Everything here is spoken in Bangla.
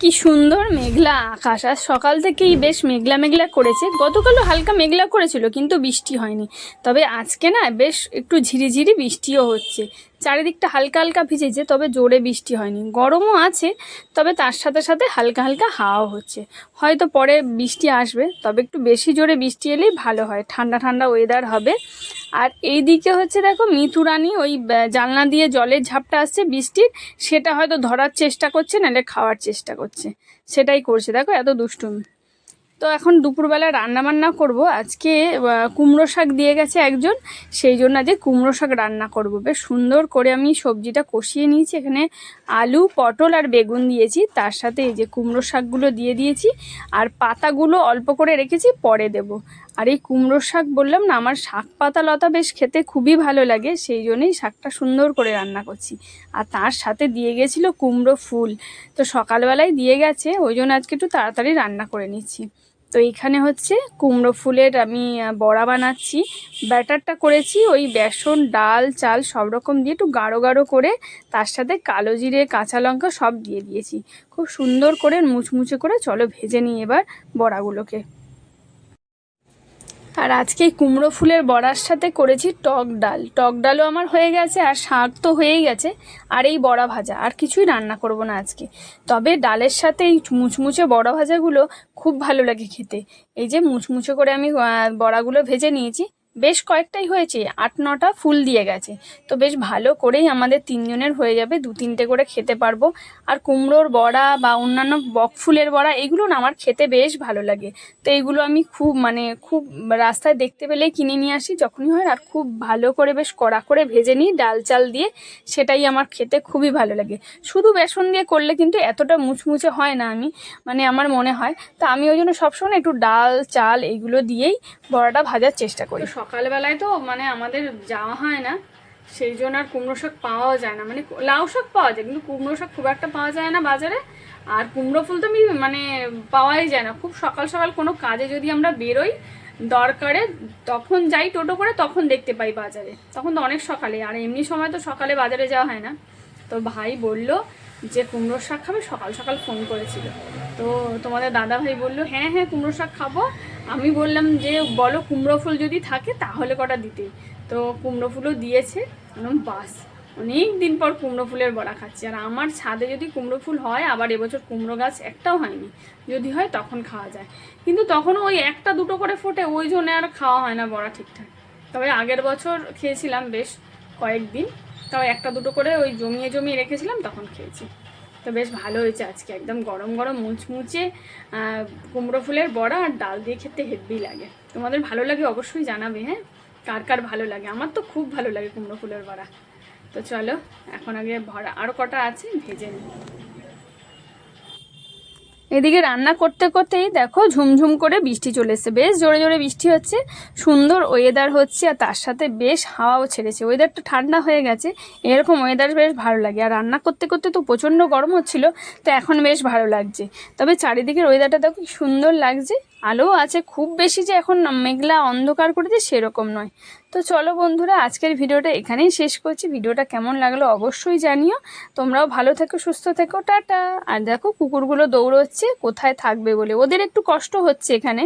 কি সুন্দর মেঘলা আকাশ। আর সকাল থেকেই বেশ মেঘলা মেঘলা করেছে। গতকালও হালকা মেঘলা করেছিল, কিন্তু বৃষ্টি হয়নি। তবে আজকে না বেশ একটু ঝিরিঝিরি বৃষ্টিও হচ্ছে। চারিদিকটা হালকা হালকা ভিজেছে, তবে জোরে বৃষ্টি হয়নি। গরমও আছে, তবে তার সাথে সাথে হালকা হালকা হাওয়াও হচ্ছে। হয়তো পরে বৃষ্টি আসবে, তবে একটু বেশি জোরে বৃষ্টি এলেই ভালো হয়। ঠান্ডা ঠান্ডা ওয়েদার হবে। আর এই দিকে হচ্ছে দেখো মিথুরানি ওই জানলা দিয়ে জলের ঝাপটা আসছে বৃষ্টির, সেটা হয়তো ধরার চেষ্টা করছে, নাহলে খাওয়ার চেষ্টা করছে। সেটাই করছে। দেখো এত দুষ্টুমি। তো এখন দুপুরবেলা রান্না বান্না করব। আজকে কুমড়ো শাক দিয়ে গেছে একজন। সেই জন্য আজকে কুমড়ো শাক রান্না করব। বেশ সুন্দর করে আমি সবজিটা কষিয়ে নিয়েছি। এখানে আলু, পটল আর বেগুন দিয়েছি। তার সাথে এই যে কুমড়ো শাকগুলো দিয়ে দিয়েছি। আর পাতাগুলো অল্প করে রেখেছি, পরে দেব। আর এই কুমড়ো শাক বললাম না, আমার শাক পাতা লতা বেশ খেতে খুবই ভালো লাগে। সেই জন্যই শাকটা সুন্দর করে রান্না করছি। আর তার সাথে দিয়ে গেছিল কুমড়ো ফুল। তো সকালবেলায় দিয়ে গেছে। ওই জন্য আজকে একটু তাড়াতাড়ি রান্না করে নিচ্ছি। তো এইখানে হচ্ছে কুমড়ো ফুলের আমি বড়া বানাচ্ছি। ব্যাটারটা করেছি ওই বেসন, ডাল, চাল সব রকম দিয়ে একটু গাঢ় গাঢ় করে তার সাথে কালো জিরে, কাঁচা লঙ্কা সব দিয়ে দিয়েছি। খুব সুন্দর করে মুচমুচে করে চলো ভেজে নিই এবার বড়াগুলোকে। আর আজকে কুমড়ো ফুলের বড়ার সাথে করেছি টক ডাল। টক ডালও আমার হয়ে গেছে আর শাক তো হয়েই গেছে। আর এই বড়া ভাজা, আর কিছুই রান্না করব না আজকে। তবে ডালের সাথে এই মুচমুচে বড়া ভাজাগুলো খুব ভালো লাগে খেতে। এই যে মুচমুচে করে আমি বড়াগুলো ভেজে নিয়েছি। বেশ কয়েকটাই হয়েছে, আট, নটা ফুল দিয়ে গেছে। তো বেশ ভালো করেই আমাদের তিনজনের হয়ে যাবে, দু, তিনটে করে খেতে পারব। আর কুমড়োর বড়া বা অন্যান্য বক ফুলের বড়া, এগুলো না আমার খেতে বেশ ভালো লাগে। তো এইগুলো আমি খুব মানে খুব রাস্তায় দেখতে পেলেই কিনে নিয়ে আসি, যখনই হয়। আর খুব ভালো করে বেশ কড়া করে ভেজে নিই, ডাল চাল দিয়ে, সেটাই আমার খেতে খুবই ভালো লাগে। শুধু বেসন দিয়ে করলে কিন্তু এতটা মুচমুচে হয় না আমি মানে আমার মনে হয়। তো আমি ওই জন্য সবসময় একটু ডাল, চাল এইগুলো দিয়েই বড়াটা ভাজার চেষ্টা করি। সকালবেলায় তো মানে আমাদের যাওয়া হয় না, সেই জন্য আর কুমড়ো শাক পাওয়াও যায় না। মানে লাউ শাক পাওয়া যায়, কিন্তু কুমড়ো শাক খুব একটা পাওয়া যায় না বাজারে। আর কুমড়ো ফুল তো আমি মানে পাওয়াই যায় না। খুব সকাল সকাল কোনো কাজে যদি আমরা বেরোই দরকারে, তখন যাই টোটো করে, তখন দেখতে পাই বাজারে। তখন তো অনেক সকালে। আর এমনি সময় তো সকালে বাজারে যাওয়া হয় না। তো ভাই বলল যে কুমড়োর শাক খাবে? সকাল সকাল ফোন করেছিল। তো তোমাদের দাদা ভাই বলল হ্যাঁ হ্যাঁ কুমড়ো শাক খাব। আমি বললাম যে, বলো কুমড়ো ফুল যদি থাকে তাহলে কটা দিতে? তো কুমড়ো ফুলও দিয়েছে। বাস অনেক দিন পর কুমড়ো ফুলের বড়া খাচ্ছি। আর আমার ছাদে যদি কুমড়ো ফুল হয়, আবার এবছর কুমড়ো গাছ একটাও হয়নি। যদি হয় তখন খাওয়া যায়। কিন্তু তখন ওই একটা দুটো করে ফোটে, ওই জন্য আর খাওয়া হয় না বড়া ঠিকঠাক। তবে আগের বছর খেয়েছিলাম বেশ কয়েকদিন। তাও একটা দুটো করে ওই জমিয়ে জমিয়ে রেখেছিলাম, তখন খেয়েছি। তো বেশ ভালো হয়েছে আজকে। একদম গরম গরম মুচমুচে কুমড়ো ফুলের বড়া আর ডাল দিয়ে খেতে হেভি লাগে। তোমাদের ভালো লাগে অবশ্যই জানাবে হ্যাঁ? কার কার ভালো লাগে? আমার তো খুব ভালো লাগে কুমড়ো ফুলের বড়া। তো চলো, এখন আগে ভরা আরও কটা আছে, ভেজে নিই। এদিকে রান্না করতে করতেই দেখো ঝুমঝুম করে বৃষ্টি চলে বেশ জোরে জোরে বৃষ্টি হচ্ছে, সুন্দর ওয়েদার হচ্ছে আর তার সাথে বেশ হাওয়াও ছেড়েছে। ওয়েদারটা ঠান্ডা হয়ে গেছে, এরকম ওয়েদার বেশ ভালো লাগে। আর রান্না করতে করতে তো প্রচণ্ড গরম হচ্ছিল, তো এখন বেশ ভালো লাগছে। তবে চারিদিকের ওয়েদারটা দেখো সুন্দর লাগছে। আলোও আছে খুব বেশি যে এখন মেঘলা অন্ধকার করে করেছে সেরকম নয়। তো চলো বন্ধুরা, আজকের ভিডিওটা এখানেই শেষ করছি। ভিডিওটা কেমন লাগল অবশ্যই জানিও। তোমরাও ভালো থেকো, সুস্থ থেকো, টাটা। আর দেখো, কুকুরগুলো দৌড়চ্ছে, কোথায় থাকবে বলে। ওদের একটু কষ্ট হচ্ছে এখানে।